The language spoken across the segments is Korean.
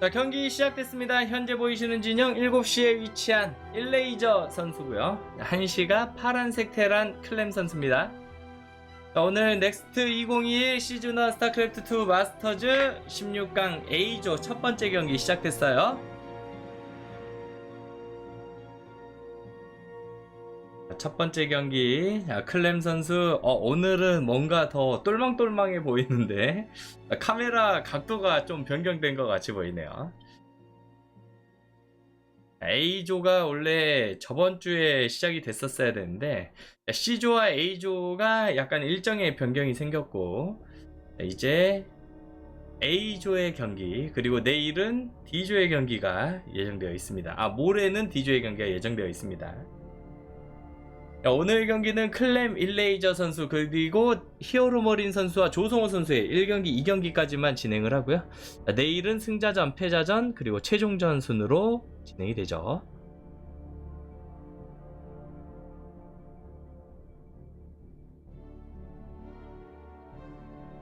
자, 경기 시작됐습니다. 현재 보이시는 진영 7시에 위치한 1레이저 선수고요. 1시가 파란색 테란 클램 선수입니다. 자, 오늘 넥스트 2021 시즌1 스타크래프트2 마스터즈 16강 A조 첫 번째 경기 시작됐어요. 첫 번째 경기 자, 클램 선수 어, 오늘은 뭔가 더 똘망똘망해 보이는데 카메라 각도가 좀 변경된 것 같이 보이네요. A조가 원래 저번 주에 시작이 됐었어야 되는데 C조와 A조가 약간 일정의 변경이 생겼고 이제 A조의 경기 그리고 내일은 D조의 경기가 예정되어 있습니다. 아 모레는 D조의 경기가 예정되어 있습니다. 자, 오늘 경기는 클램 일레이저 선수 그리고 히어로머린 선수와 조성호 선수의 1경기, 2경기까지만 진행을 하고요. 자, 내일은 승자전, 패자전 그리고 최종전 순으로 진행이 되죠.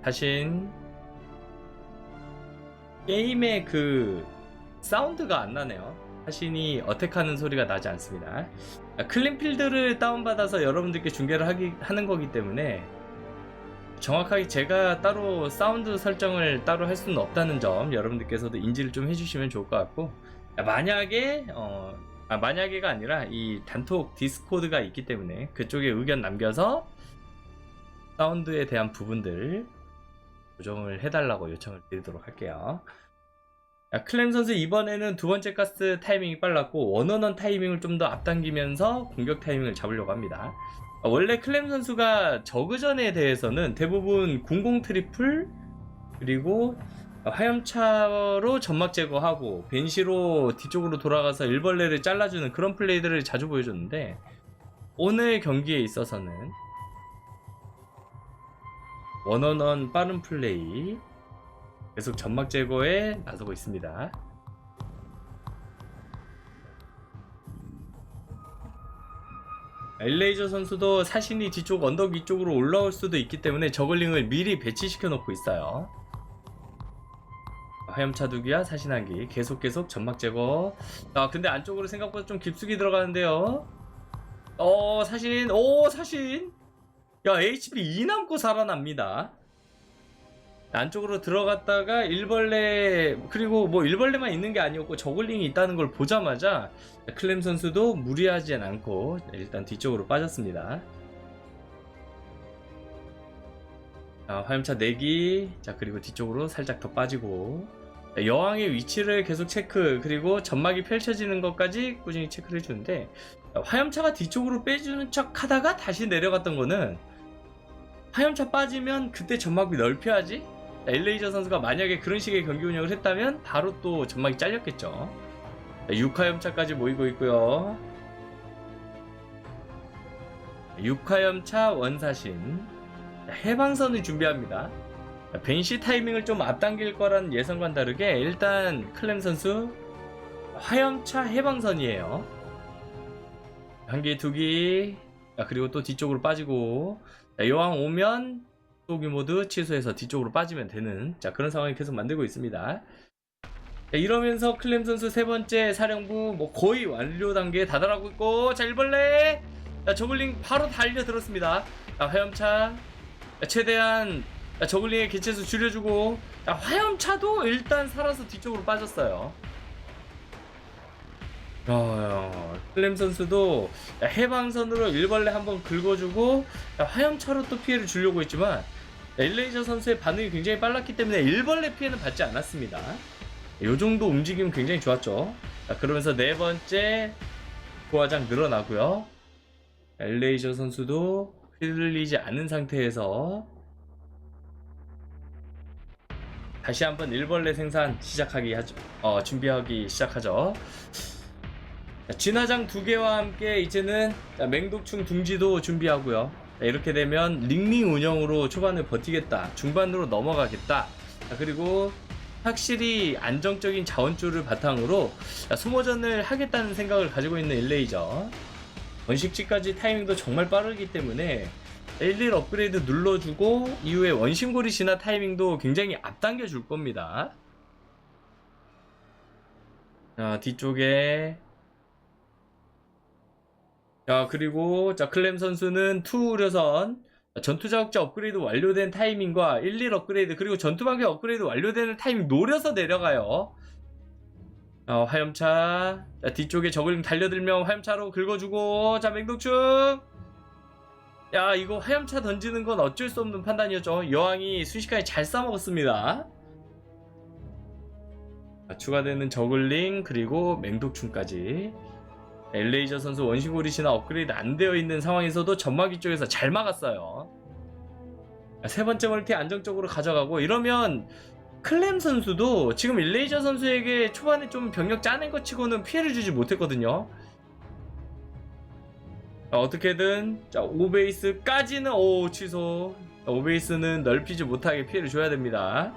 사실 게임의 그 사운드가 안 나네요. 자신이 어택하는 소리가 나지 않습니다. 아, 클린필드를 다운받아서 여러분들께 중계를 하기, 하는 거기 때문에 정확하게 제가 따로 사운드 설정을 따로 할 수는 없다는 점 여러분들께서도 인지를 좀 해주시면 좋을 것 같고 아, 만약에 어, 아, 만약에가 아니라 이 단톡 디스코드가 있기 때문에 그쪽에 의견 남겨서 사운드에 대한 부분들 조정을 해달라고 요청을 드리도록 할게요. 야, 클램 선수 이번에는 두 번째 가스 타이밍이 빨랐고 원원원 타이밍을 좀 더 앞당기면서 공격 타이밍을 잡으려고 합니다. 아, 원래 클램 선수가 저그전에 대해서는 대부분 00 트리플 그리고 화염차로 점막 제거하고 벤시로 뒤쪽으로 돌아가서 일벌레를 잘라주는 그런 플레이들을 자주 보여줬는데 오늘 경기에 있어서는 원원원 빠른 플레이 계속 점막 제거에 나서고 있습니다. 엘레이저 선수도 사신이 뒤쪽 언덕 위쪽으로 올라올 수도 있기 때문에 저글링을 미리 배치시켜 놓고 있어요. 화염차 두기와 사신한기 계속 계속 점막 제거. 아 근데 안쪽으로 생각보다 좀 깊숙이 들어가는데요. 어 사신 오 사신. 야 HP 2 남고 살아납니다. 안쪽으로 들어갔다가 일벌레 그리고 뭐 일벌레만 있는 게 아니었고 저글링이 있다는 걸 보자마자 클램 선수도 무리하지 않고 일단 뒤쪽으로 빠졌습니다. 자, 화염차 내기 자 그리고 뒤쪽으로 살짝 더 빠지고 자, 여왕의 위치를 계속 체크 그리고 점막이 펼쳐지는 것까지 꾸준히 체크를 해주는데 자, 화염차가 뒤쪽으로 빼주는 척 하다가 다시 내려갔던 거는 화염차 빠지면 그때 점막이 넓혀야지 엘레이저 선수가 만약에 그런 식의 경기 운영을 했다면 바로 또 점막이 잘렸겠죠. 6화염차까지 모이고 있고요. 6화염차 원사신 해방선을 준비합니다. 벤시 타이밍을 좀 앞당길 거란 예상과는 다르게 일단 클램 선수 화염차 해방선이에요. 한 개, 두 개, 그리고 또 뒤쪽으로 빠지고 여왕 오면 소규 모드 취소해서 뒤쪽으로 빠지면 되는 자 그런 상황이 계속 만들고 있습니다. 자, 이러면서 클램 선수 세 번째 사령부 뭐 거의 완료 단계에 다다라고 있고 자 일벌레 자 저글링 바로 달려들었습니다. 자 화염차 자, 최대한 자, 저글링의 개체수 줄여주고 자, 화염차도 일단 살아서 뒤쪽으로 빠졌어요. 어, 클램 선수도 해방선으로 일벌레 한번 긁어주고 화염차로 또 피해를 주려고 했지만 엘레이저 선수의 반응이 굉장히 빨랐기 때문에 일벌레 피해는 받지 않았습니다. 이 정도 움직임 굉장히 좋았죠. 자, 그러면서 네 번째 부하장 늘어나고요. 엘레이저 선수도 흔들리지 않은 상태에서 다시 한번 일벌레 생산 시작하기 하죠. 어, 준비하기 시작하죠. 자, 진화장 두 개와 함께 이제는 자, 맹독충 둥지도 준비하고요. 자, 이렇게 되면 링링 운영으로 초반을 버티겠다. 중반으로 넘어가겠다. 자, 그리고 확실히 안정적인 자원줄을 바탕으로 자, 소모전을 하겠다는 생각을 가지고 있는 일레이저. 원식지까지 타이밍도 정말 빠르기 때문에 11 업그레이드 눌러주고 이후에 원심고리 진화 타이밍도 굉장히 앞당겨 줄 겁니다. 자, 뒤쪽에. 자, 그리고, 자, 클램 선수는 투 우려선, 전투 자극자 업그레이드 완료된 타이밍과 1, 1 업그레이드, 그리고 전투 방패 업그레이드 완료되는 타이밍 노려서 내려가요. 어, 화염차. 자, 뒤쪽에 저글링 달려들면 화염차로 긁어주고, 자, 맹독충! 야, 이거 화염차 던지는 건 어쩔 수 없는 판단이었죠. 여왕이 순식간에 잘 싸먹었습니다. 자, 추가되는 저글링 그리고 맹독충까지 엘레이저 선수 원시 고리시나 업그레이드 안 되어 있는 상황에서도 점막이 쪽에서 잘 막았어요. 자, 세 번째 멀티 안정적으로 가져가고 이러면 클램 선수도 지금 일레이저 선수에게 초반에 좀 병력 짜낸 것 치고는 피해를 주지 못했거든요. 자, 어떻게든 자 오베이스까지는 오 취소. 자, 오베이스는 넓히지 못하게 피해를 줘야 됩니다.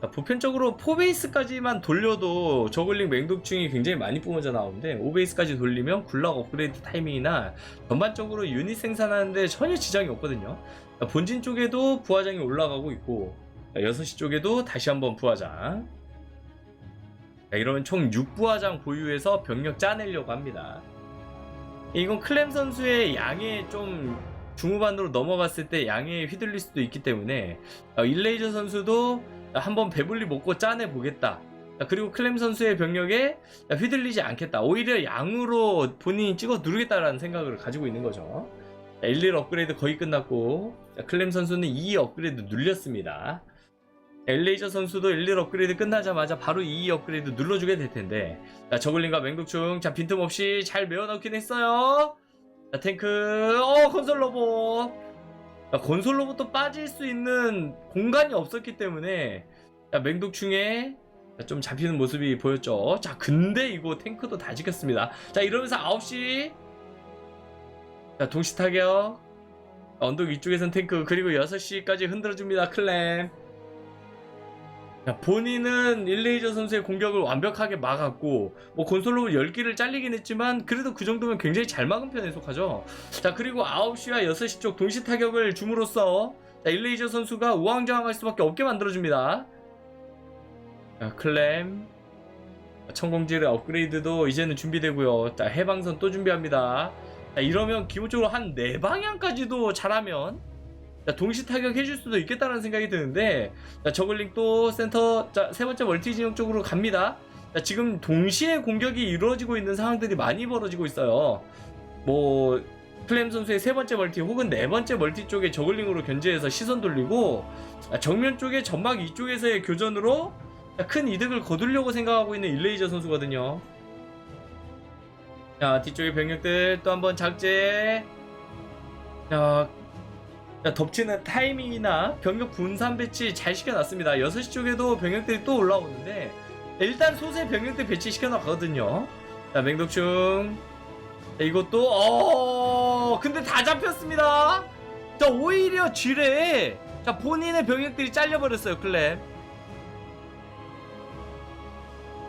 자, 보편적으로 포베이스까지만 돌려도 저글링 맹독충이 굉장히 많이 뿜어져 나오는데 오베이스까지 돌리면 굴락 업그레이드 타이밍이나 전반적으로 유닛 생산하는데 전혀 지장이 없거든요. 자, 본진 쪽에도 부하장이 올라가고 있고 자, 6시 쪽에도 다시 한번 부하장 자, 이러면 총 6부하장 보유해서 병력 짜내려고 합니다. 이건 클램 선수의 양에 좀 중후반으로 넘어갔을 때 양에 휘둘릴 수도 있기 때문에 어, 일레이저 선수도 한번 배불리 먹고 짜내 보겠다. 그리고 클램 선수의 병력에 휘둘리지 않겠다. 오히려 양으로 본인이 찍어 누르겠다라는 생각을 가지고 있는 거죠. 1, 1 업그레이드 거의 끝났고 클램 선수는 2 업그레이드 눌렸습니다. 엘레이저 선수도 1, 1 업그레이드 끝나자마자 바로 2 업그레이드 눌러주게 될 텐데 자, 저글링과 맹독충 자 빈틈없이 잘 메워넣긴 했어요. 자, 탱크 어 건설 로봇 자, 건설 로봇도 빠질 수 있는 공간이 없었기 때문에 자, 맹독충에 자, 좀 잡히는 모습이 보였죠. 자 근데 이거 탱크도 다 지켰습니다. 자 이러면서 9시 자 동시 타격 언덕 위쪽에선 탱크 그리고 6시까지 흔들어줍니다 클램 자, 본인은 일레이저 선수의 공격을 완벽하게 막았고 뭐 곤솔로 10개를 잘리긴 했지만 그래도 그 정도면 굉장히 잘 막은 편에 속하죠. 자 그리고 9시와 6시 쪽 동시 타격을 줌으로써 자, 일레이저 선수가 우왕좌왕할 수밖에 없게 만들어줍니다. 자 클램. 천공지의 업그레이드도 이제는 준비되고요. 자 해방선 또 준비합니다. 자, 이러면 기본적으로 한 4방향까지도 잘하면 자, 동시 타격 해줄 수도 있겠다는 생각이 드는데 자, 저글링 또 센터 자, 세 번째 멀티 진영 쪽으로 갑니다. 자, 지금 동시에 공격이 이루어지고 있는 상황들이 많이 벌어지고 있어요. 뭐 플렘 선수의 세 번째 멀티 혹은 네 번째 멀티 쪽에 저글링으로 견제해서 시선 돌리고 아, 정면 쪽에 전막 이쪽에서의 교전으로 자, 큰 이득을 거두려고 생각하고 있는 일레이저 선수거든요. 자 뒤쪽에 병력들 또 한번 작제. 자 자, 덮치는 타이밍이나 병력 분산 배치 잘 시켜놨습니다. 6시 쪽에도 병력들이 또 올라오는데 일단 소수의 병력들 배치 시켜놨거든요. 자, 맹독충. 자, 이것도 어 근데 다 잡혔습니다. 자, 오히려 쥐레 자, 본인의 병력들이 잘려버렸어요, 클랩.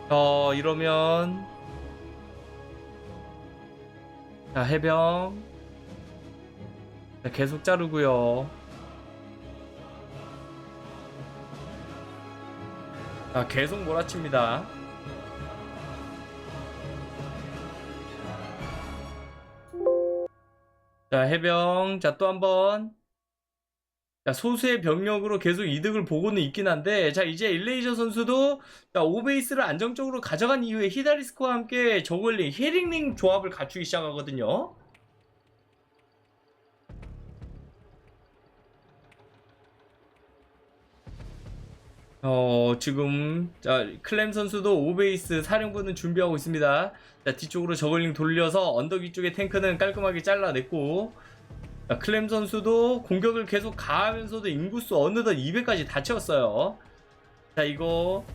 어, 이러면 자, 해병 자, 계속 자르고요. 자, 계속 몰아칩니다. 자, 해병. 자, 또 한 번. 자, 소수의 병력으로 계속 이득을 보고는 있긴 한데, 자, 이제 일레이저 선수도, 자, 오베이스를 안정적으로 가져간 이후에 히다리스크와 함께 저글링, 헤링링 조합을 갖추기 시작하거든요. 어, 지금, 자, 클램 선수도 오베이스 사령부는 준비하고 있습니다. 자, 뒤쪽으로 저글링 돌려서 언덕 위쪽에 탱크는 깔끔하게 잘라냈고, 자, 클램 선수도 공격을 계속 가하면서도 인구수 어느덧 200까지 다 채웠어요. 자, 이거,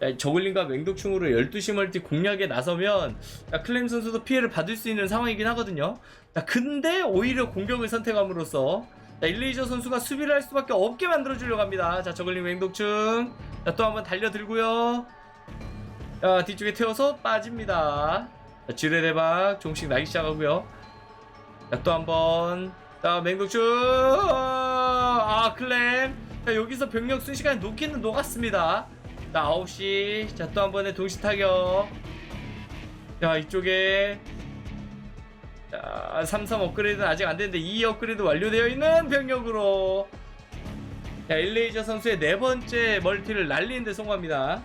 자, 저글링과 맹독충으로 12시 멀티 공략에 나서면, 자, 클램 선수도 피해를 받을 수 있는 상황이긴 하거든요. 자, 근데 오히려 공격을 선택함으로써, 자, 일레이저 선수가 수비를 할 수밖에 없게 만들어주려고 합니다. 자, 저글링 맹독충. 자, 또 한번 달려들고요. 자, 뒤쪽에 태워서 빠집니다. 자, 지뢰 대박 조금씩 나기 시작하고요. 자, 또 한번. 자, 맹독충. 아, 클램. 자, 여기서 병력 순식간에 녹기는 녹았습니다. 자 9시 자 또 한 번의 동시 타격 자 이쪽에 자 33 업그레이드는 아직 안 됐는데 2 업그레이드 완료되어 있는 병력으로. 자 일레이저 선수의 네 번째 멀티를 날리는데 성공합니다.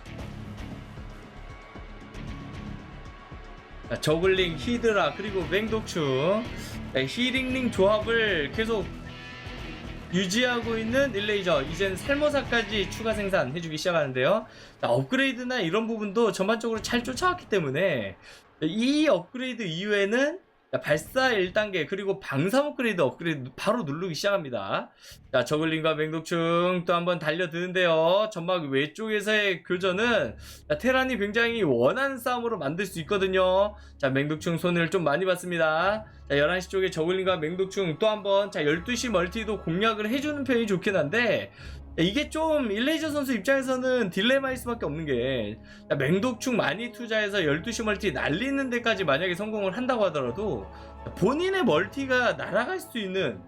자, 저글링, 히드라, 그리고 맹독충 자, 히링링 조합을 계속 유지하고 있는 일레이저. 이젠 살모사까지 추가 생산해주기 시작하는데요. 자, 업그레이드나 이런 부분도 전반적으로 잘 쫓아왔기 때문에 이 업그레이드 이후에는 자, 발사 1단계 그리고 방삼 업그레이드 업그레이드 바로 누르기 시작합니다. 자 저글링과 맹독충 또 한번 달려드는데요. 전막 외쪽에서의 교전은 자, 테란이 굉장히 원하는 싸움으로 만들 수 있거든요. 자 맹독충 손을 좀 많이 봤습니다. 자 11시 쪽에 저글링과 맹독충 또 한번 자 12시 멀티도 공략을 해주는 편이 좋긴 한데 야, 이게 좀 일레이저 선수 입장에서는 딜레마일 수밖에 없는 게 야, 맹독충 많이 투자해서 12시 멀티 날리는 데까지 만약에 성공을 한다고 하더라도 본인의 멀티가 날아갈 수 있는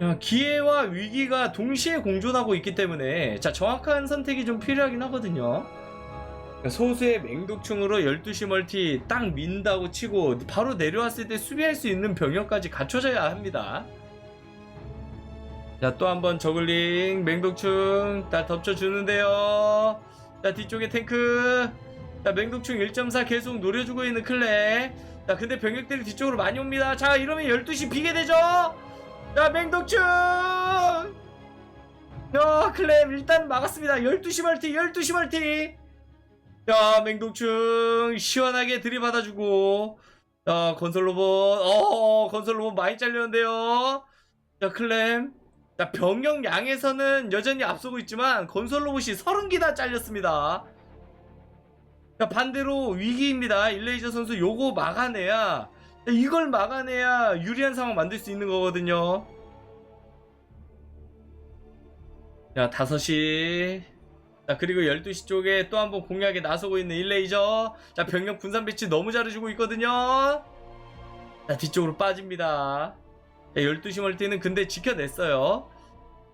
야, 기회와 위기가 동시에 공존하고 있기 때문에 자 정확한 선택이 좀 필요하긴 하거든요. 소수의 맹독충으로 12시 멀티 딱 민다고 치고 바로 내려왔을 때 수비할 수 있는 병력까지 갖춰져야 합니다 자 또 한 번 저글링 맹독충 다 덮쳐주는데요. 자 뒤쪽에 탱크. 자 맹독충 1.4 계속 노려주고 있는 클레. 자 근데 병력들이 뒤쪽으로 많이 옵니다. 자 이러면 12시 비게 되죠? 자 맹독충! 야 클랩 일단 막았습니다. 12시 멀티 12시 멀티. 야 맹독충 시원하게 들이받아주고. 자 건설 로봇. 어 건설 로봇 많이 잘렸는데요. 자 클램 자 병력 양에서는 여전히 앞서고 있지만 건설 로봇이 30기나 잘렸습니다. 자 반대로 위기입니다. 일레이저 선수 요거 막아내야 이걸 막아내야 유리한 상황 만들 수 있는 거거든요. 자 5시 자 그리고 12시 쪽에 또 한 번 공략에 나서고 있는 일레이저. 자 병력 분산 배치 너무 잘해주고 있거든요. 자 뒤쪽으로 빠집니다. 자, 12시 멀티는 근데 지켜냈어요.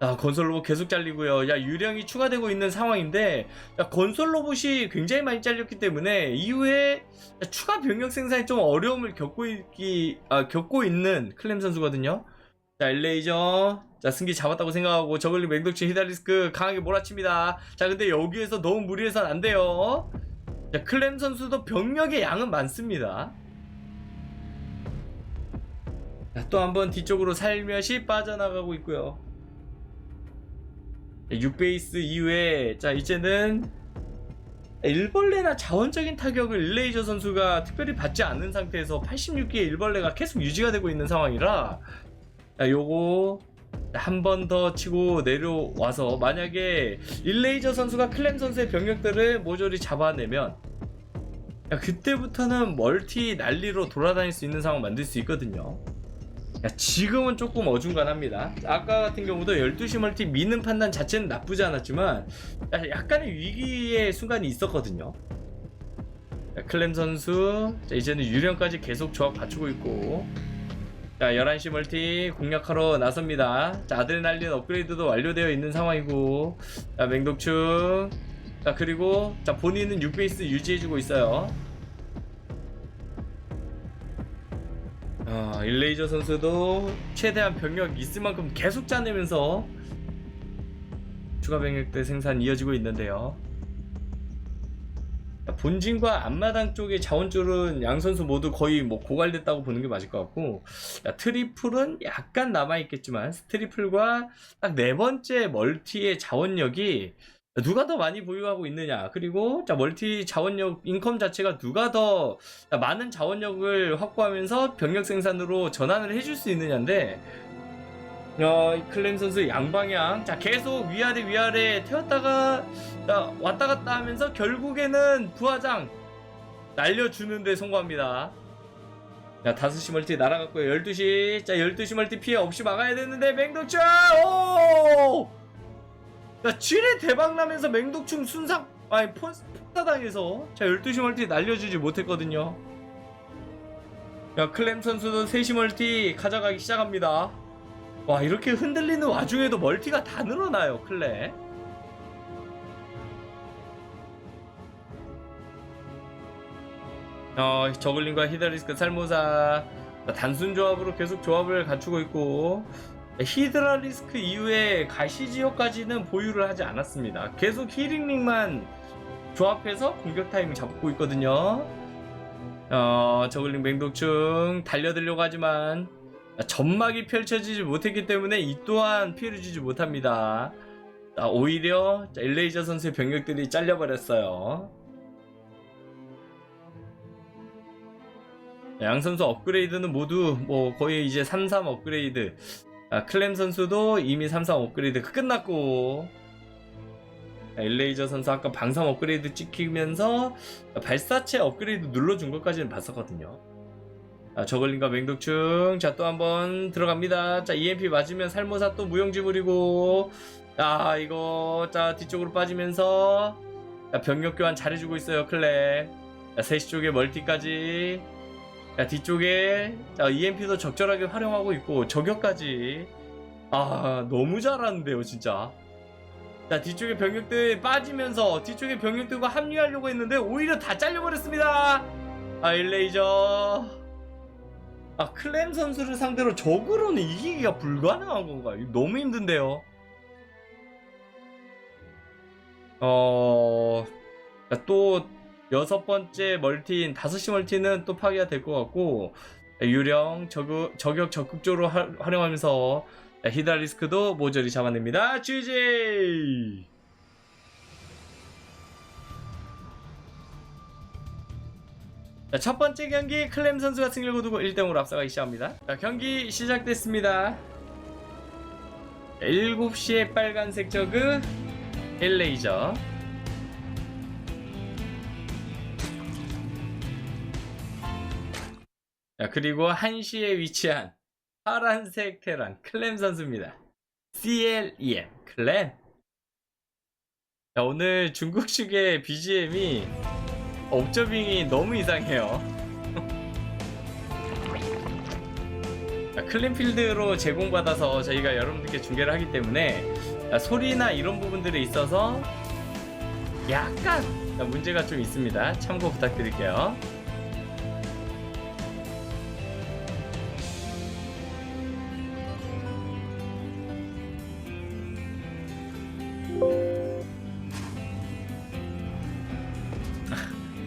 자 건설 로봇 계속 잘리고요. 야 유령이 추가되고 있는 상황인데 자, 건설 로봇이 굉장히 많이 잘렸기 때문에 이후에 추가 병력 생산에 좀 어려움을 겪고 있기 아, 겪고 있는 클램 선수거든요. 자 일레이저 자 승기 잡았다고 생각하고 저글링 맹독충 히달리스크 강하게 몰아칩니다. 자 근데 여기에서 너무 무리해서는 안 돼요. 자 클램 선수도 병력의 양은 많습니다 또 한 번 뒤쪽으로 살며시 빠져나가고 있고요 6베이스 이후에 자 이제는 일벌레나 자원적인 타격을 일레이저 선수가 특별히 받지 않는 상태에서 86개의 일벌레가 계속 유지가 되고 있는 상황이라 자, 요거 한 번 더 치고 내려와서 만약에 일레이저 선수가 클램 선수의 병력들을 모조리 잡아내면 야, 그때부터는 멀티 난리로 돌아다닐 수 있는 상황 만들 수 있거든요. 야, 지금은 조금 어중간합니다. 아까 같은 경우도 12시 멀티 미는 판단 자체는 나쁘지 않았지만 야, 약간의 위기의 순간이 있었거든요. 자, 클램 선수 자, 이제는 유령까지 계속 조합 갖추고 있고. 자 11시 멀티 공략하러 나섭니다. 자 아드레날린 업그레이드도 완료되어 있는 상황이고. 자 맹독충. 자 그리고 자 본인은 6베이스 유지해주고 있어요 어, 일레이저 선수도 최대한 병력 있을 만큼 계속 짜내면서 추가 병력대 생산 이어지고 있는데요. 본진과 앞마당 쪽의 자원줄은 양 선수 모두 거의 뭐 고갈됐다고 보는 게 맞을 것 같고 야, 트리플은 약간 남아 있겠지만 트리플과 딱 네 번째 멀티의 자원력이 누가 더 많이 보유하고 있느냐. 그리고 자 멀티 자원력 인컴 자체가 누가 더 많은 자원력을 확보하면서 병력 생산으로 전환을 해줄 수 있느냐인데 어, 이 클램 선수 양방향. 자 계속 위아래 위아래 태웠다가 자, 왔다 갔다 하면서 결국에는 부하장 날려주는데 성공합니다. 자 5시 멀티 날아갔고요. 12시. 자 12시 멀티 피해 없이 막아야 되는데 맹독충 오! 야, 7회 대박 나면서 맹독충 순상, 아니, 폰, 폭사당해서 자, 12시 멀티 날려주지 못했거든요. 야, 클램 선수는 3시 멀티 가져가기 시작합니다. 와, 이렇게 흔들리는 와중에도 멀티가 다 늘어나요, 클레. 어, 저글링과 히다리스크 살모사 단순 조합으로 계속 조합을 갖추고 있고 히드라리스크 이후에 가시지역까지는 보유를 하지 않았습니다. 계속 히링링만 조합해서 공격 타이밍 잡고 있거든요. 어, 저글링 맹독충 달려들려고 하지만 점막이 펼쳐지지 못했기 때문에 이 또한 피해를 주지 못합니다. 자, 오히려 자, 엘레이저 선수의 병력들이 잘려버렸어요. 양 선수 업그레이드는 모두 뭐 거의 이제 3-3 업그레이드. 아, 클램 선수도 이미 3-3 업그레이드 끝났고. 자, 엘레이저 선수 아까 방삼 업그레이드 찍히면서 발사체 업그레이드 눌러준 것까지는 봤었거든요. 아, 저글링과 맹독충. 자, 또 한번 들어갑니다. 자, EMP 맞으면 살모사 또 무용지물이고. 자, 이거, 자, 뒤쪽으로 빠지면서. 자, 병력 교환 잘해주고 있어요, 클랩. 자, 3시 쪽에 멀티까지. 자, 뒤쪽에. 자, EMP도 적절하게 활용하고 있고, 저격까지. 아, 너무 잘하는데요, 진짜. 자, 뒤쪽에 병력들 빠지면서 뒤쪽에 병력들과 합류하려고 했는데, 오히려 다 잘려버렸습니다. 아, 일레이저. 아, 클램 선수를 상대로 적으로는 이기기가 불가능한 건가? 이거 너무 힘든데요. 어, 자, 또 여섯 번째 멀티인 다섯 시 멀티는 또 파괴가 될 것 같고 유령 저격, 저격 적극적으로 하- 활용하면서 히다리스크도 모조리 잡아냅니다. GG! 자, 첫 번째 경기 클램 선수가 승리를 거두고 1등으로 앞서가기 시작합니다. 자, 경기 시작됐습니다. 7시에 빨간색 저그 엘레이저 자, 그리고 1시에 위치한 파란색 테란 클램 선수입니다. CLEM 클램 자, 오늘 중국식의 BGM이 옵저빙이 너무 이상해요. 자, 클린필드로 제공받아서 저희가 여러분들께 중계를 하기 때문에 자, 소리나 이런 부분들에 있어서 약간 자, 문제가 좀 있습니다. 참고 부탁드릴게요.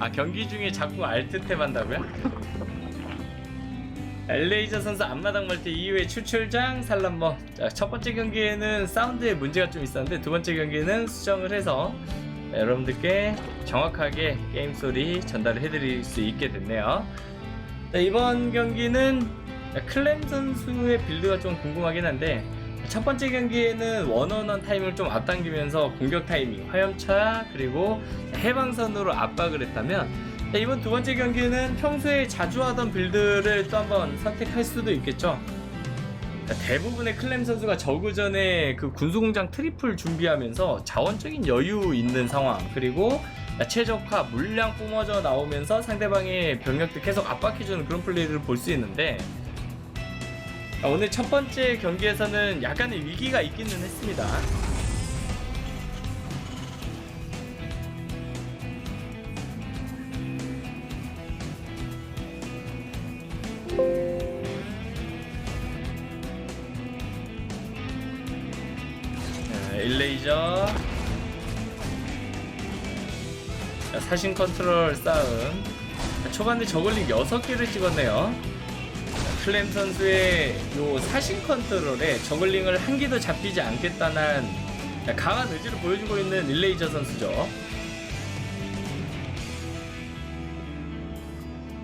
아 경기 중에 자꾸 알트 탭 한다고요? 엘레이저 선수 앞마당 멀티 이후에 추출장 살람머 자, 첫 번째 경기에는 사운드에 문제가 좀 있었는데 두 번째 경기에는 수정을 해서 여러분들께 정확하게 게임 소리 전달을 해드릴 수 있게 됐네요 자, 이번 경기는 클램 선수의 빌드가 좀 궁금하긴 한데 첫 번째 경기에는 원원원 타이밍을 좀 앞당기면서 공격 타이밍, 화염차 그리고 해방선으로 압박을 했다면 자, 이번 두 번째 경기는 평소에 자주 하던 빌드를 또 한번 선택할 수도 있겠죠. 자, 대부분의 클램 선수가 저그전에 그 군수공장 트리플 준비하면서 자원적인 여유 있는 상황 그리고 최적화 물량 뿜어져 나오면서 상대방의 병력들 계속 압박해주는 그런 플레이를 볼 수 있는데 자, 오늘 첫 번째 경기에서는 약간의 위기가 있기는 했습니다. 자, 일레이저. 자, 사신 컨트롤 싸움. 자, 초반에 저글링 6개를 찍었네요. 자, 클램 선수의 요 사신 컨트롤에 저글링을 한 기도 잡히지 않겠다는 자, 강한 의지를 보여주고 있는 일레이저 선수죠.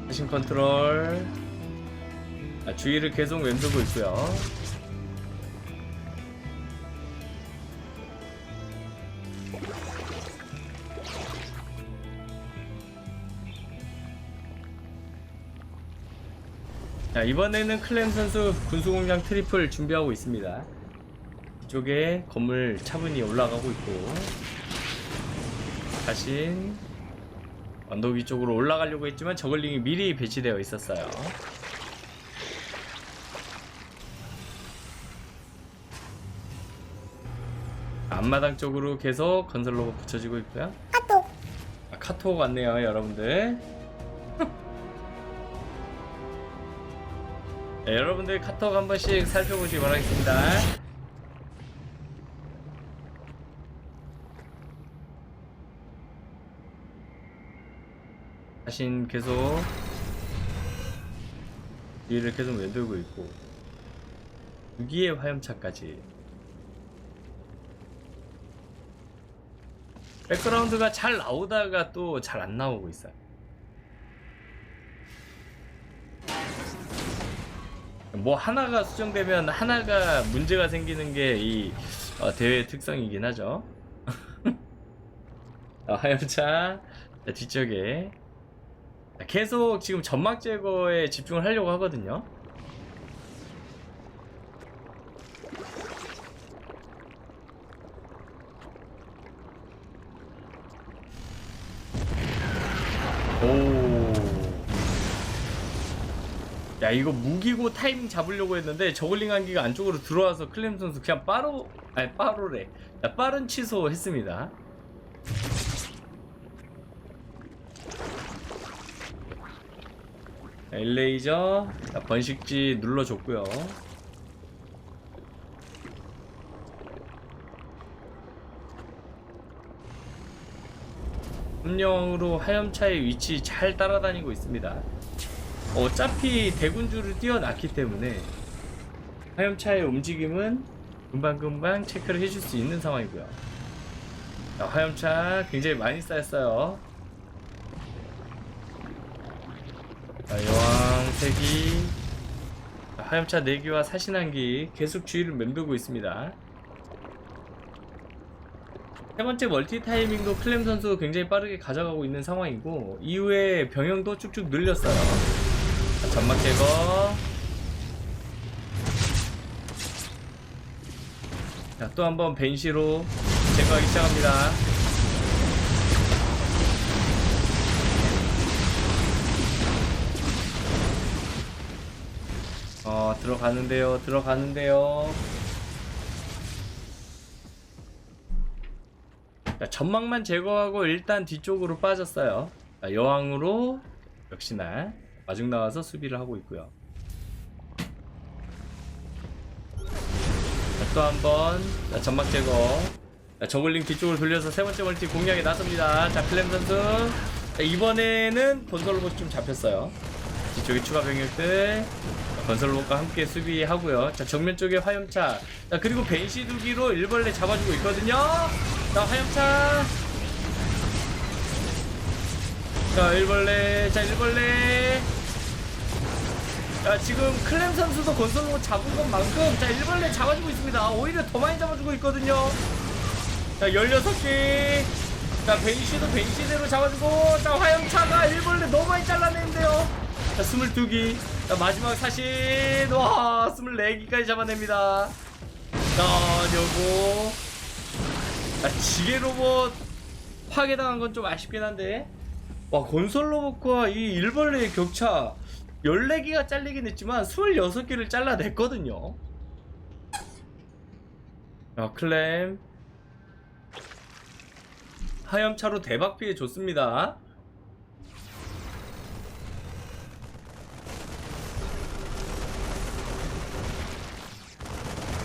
사신 컨트롤. 자, 주의를 계속 맴돌고 있고요 자, 이번에는 클램 선수 군수공장 트리플 준비하고 있습니다. 이쪽에 건물 차분히 올라가고 있고 자신 언덕 위쪽으로 올라가려고 했지만 저글링이 미리 배치되어 있었어요. 앞마당 쪽으로 계속 건설 로봇 붙여지고 있고요. 카톡 아, 카톡 왔네요, 여러분들. 네, 여러분들 카톡 한 번씩 살펴보시기 바라겠습니다. 자신 계속 뒤를 계속 외돌고 있고 6기의 화염차까지 백그라운드가 잘 나오다가 또 잘 안 나오고 있어요. 뭐 하나가 수정되면 하나가 문제가 생기는 게 이 대회 특성이긴 하죠. 어, 하염차 자, 뒤쪽에 자, 계속 지금 점막 제거에 집중을 하려고 하거든요. 오. 야 이거 무기고 타이밍 잡으려고 했는데 저글링 한기가 안쪽으로 들어와서 클램 선수 그냥 빠로 아니 빠로래 야, 빠른 취소했습니다. 자, 번식지 눌러줬고요. 함령으로 하염차의 위치 잘 따라다니고 있습니다. 어차피 대군주를 띄워놨기 때문에 화염차의 움직임은 금방금방 체크를 해줄 수 있는 상황이고요. 자, 화염차 굉장히 많이 쌓였어요. 자, 여왕 3기 자, 화염차 4기와 사신한기 계속 주의를 맴돌고 있습니다. 세 번째 멀티 타이밍도 클램 선수 굉장히 빠르게 가져가고 있는 상황이고 이후에 병영도 쭉쭉 늘렸어요. 자, 점막 제거. 자, 또 한번 벤시로 제거하기 시작합니다. 어, 들어가는데요, 들어가는데요. 자, 점막만 제거하고 일단 뒤쪽으로 빠졌어요. 자, 여왕으로 역시나 마중 나와서 수비를 하고 있고요. 자, 또 한번 자, 점막 제거. 자, 저글링 뒤쪽으로 돌려서 세 번째 멀티 공략에 나섭니다. 자, 클램 선수. 자, 이번에는 건설 로봇 좀 잡혔어요. 뒤쪽에 추가 병력들. 자, 건설 로봇과 함께 수비하고요. 자, 정면 쪽에 화염차. 자, 그리고 벤시 두기로 일벌레 잡아주고 있거든요. 자, 화염차. 자, 일벌레. 자, 일벌레. 자, 지금 클램 선수도 건설 로봇 잡은 것만큼 자, 일벌레 잡아주고 있습니다. 오히려 더 많이 잡아주고 있거든요. 자, 16개. 자, 벤시도 벤시대로 잡아주고, 자, 화염차가 일벌레 너무 많이 잘라내는데요. 자, 22기. 자, 마지막 사신. 와, 24기까지 잡아냅니다. 자, 요거. 자, 지게 로봇 파괴당한 건 좀 아쉽긴 한데. 와, 건설 로봇과 이 일벌레의 격차. 14개가 잘리긴 했지만 26개를 잘라냈거든요. 자, 클램. 하염차로 대박 피해 줬습니다.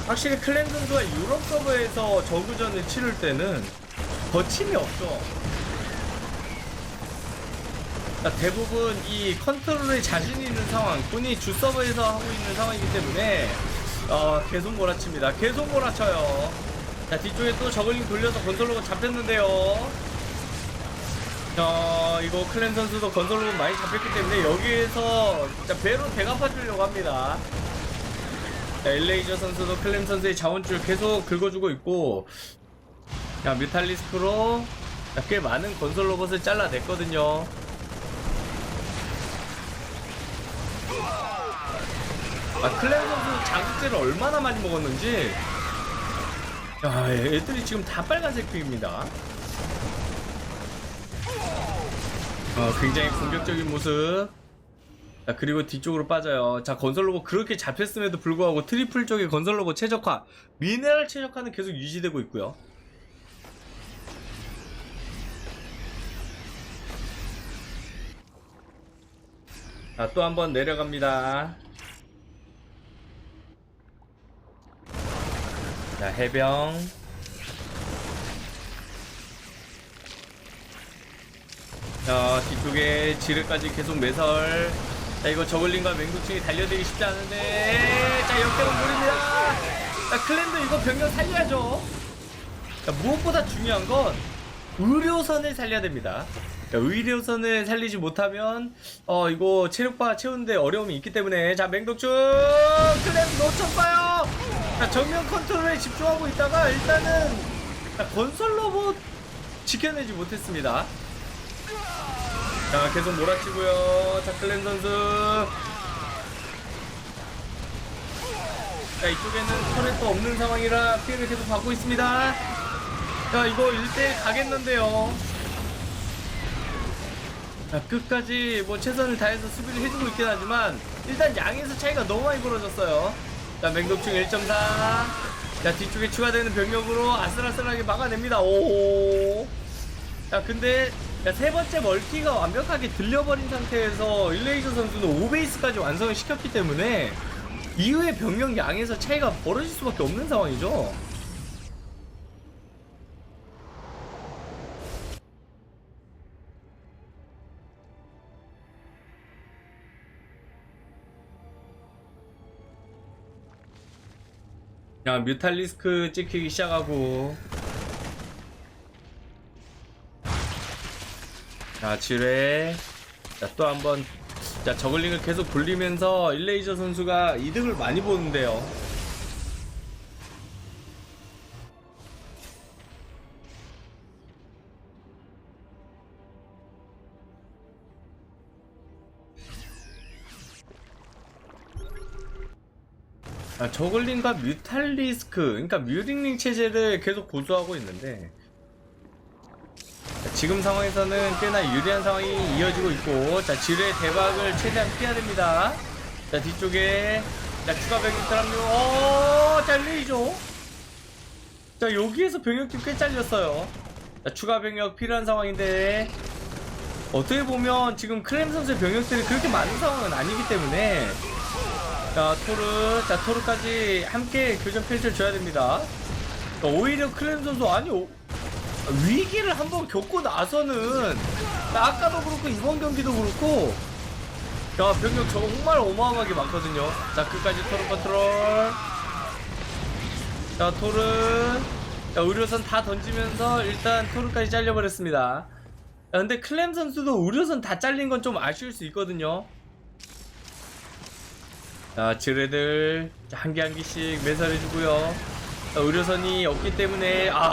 확실히 클랜 선수가 유럽 서버에서 저그전을 치를 때는 거침이 없 어. 자, 대부분 이 컨트롤에 자신 있는 상황, 본인이 주 서버에서 하고 있는 상황이기 때문에 어, 계속 몰아칩니다. 계속 몰아쳐요. 자, 뒤쪽에 또 저글링 돌려서 건설로가 잡혔는데요. 자, 이거 클랜 선수도 건설로 많이 잡혔기 때문에 여기에서 자, 배로 대갚아 주려고 합니다. 자, 엘레이저 선수도 클램 선수의 자원줄 계속 긁어주고 있고, 자, 뮤탈리스크로 자, 꽤 많은 건설 로봇을 잘라냈거든요. 아, 클램 선수 자극제를 얼마나 많이 먹었는지, 야, 애들이 지금 다 빨간색 피입니다. 어, 굉장히 공격적인 모습. 자, 그리고 뒤쪽으로 빠져요. 자, 건설 로봇 그렇게 잡혔음에도 불구하고 트리플 쪽의 건설 로봇 최적화, 미네랄 최적화는 계속 유지되고 있고요. 자, 또 한 번 내려갑니다. 자 해병. 자 뒤쪽에 지뢰까지 계속 매설. 자 이거 저글링과 맹독충이 달려들기 쉽지 않은데. 자 역대는 모릅니다. 자 클랜도 이거 병력 살려야죠. 자, 무엇보다 중요한 건 의료선을 살려야 됩니다 자, 의료선을 살리지 못하면 어 이거 체력바 채우는데 어려움이 있기 때문에. 자 맹독충 클랜 놓쳤어요! 자 정면 컨트롤에 집중하고 있다가 일단은 자, 건설 로봇 지켜내지 못했습니다. 자 계속 몰아치고요. 자 클랜 선수. 자 이쪽에는 터렛도 없는 상황이라 피해를 계속 받고 있습니다. 자 이거 1대1 가겠는데요. 자 끝까지 뭐 최선을 다해서 수비를 해주고 있긴 하지만 일단 양에서 차이가 너무 많이 벌어졌어요 자 맹독충 1.4 자 뒤쪽에 추가되는 병력으로 아슬아슬하게 막아냅니다 오. 자 근데 야, 세 번째 멀티가 완벽하게 들려버린 상태에서 일레이저 선수는 5베이스까지 완성을 시켰기 때문에 이후에 병력 양에서 차이가 벌어질 수밖에 없는 상황이죠. 야 뮤탈리스크 찍히기 시작하고 자, 7회. 자, 또 한 번. 자, 저글링을 계속 돌리면서 일레이저 선수가 이득을 많이 보는데요. 아, 저글링과 뮤탈리스크, 그러니까 뮤링링 체제를 계속 고수하고 있는데, 지금 상황에서는 꽤나 유리한 상황이 이어지고 있고 자 지뢰 대박을 최대한 피해야 됩니다. 자 뒤쪽에 자 추가 병력 사람들 어 잘리죠? 자 여기에서 병력이 꽤 잘렸어요. 자 추가 병력 필요한 상황인데 어떻게 보면 지금 크렘 선수의 병력들이 그렇게 많은 상황은 아니기 때문에 자 토르 자 토르까지 함께 교전 펜스를 줘야 됩니다. 자, 오히려 크렘 선수 아니 오, 위기를 한번 겪고 나서는 아까도 그렇고 이번 경기도 그렇고 야 병력 정말 어마어마하게 많거든요. 자 끝까지 토르 컨트롤. 자 토르. 자 의료선 다 던지면서 일단 토르까지 잘려버렸습니다. 야, 근데 클램 선수도 의료선 다 잘린 건 좀 아쉬울 수 있거든요 자 지뢰들 한 개 한 개씩 매설해주고요. 자, 의료선이 없기 때문에 아